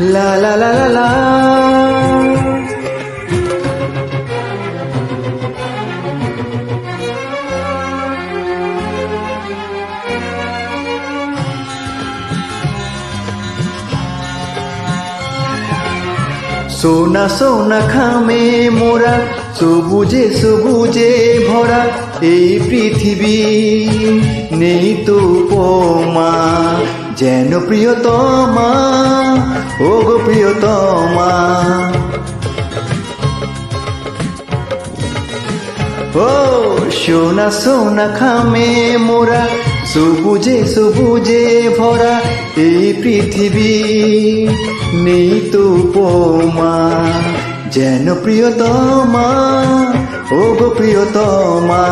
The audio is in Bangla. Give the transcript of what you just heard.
La la la la la. সোনা সোনা খামে মোরা, সবুজে সবুজে ভরা এই পৃথিবী নেই তো পমা যেন প্রিয়তমা, ও গো প্রিয়তমা। ও, সোনা সোনা খামে মোরা, সবুজে সবুজে ভরা এই পৃথিবী। নেই তো উপমা, যেন প্রিয়তমা, ও গো প্রিয়তমা।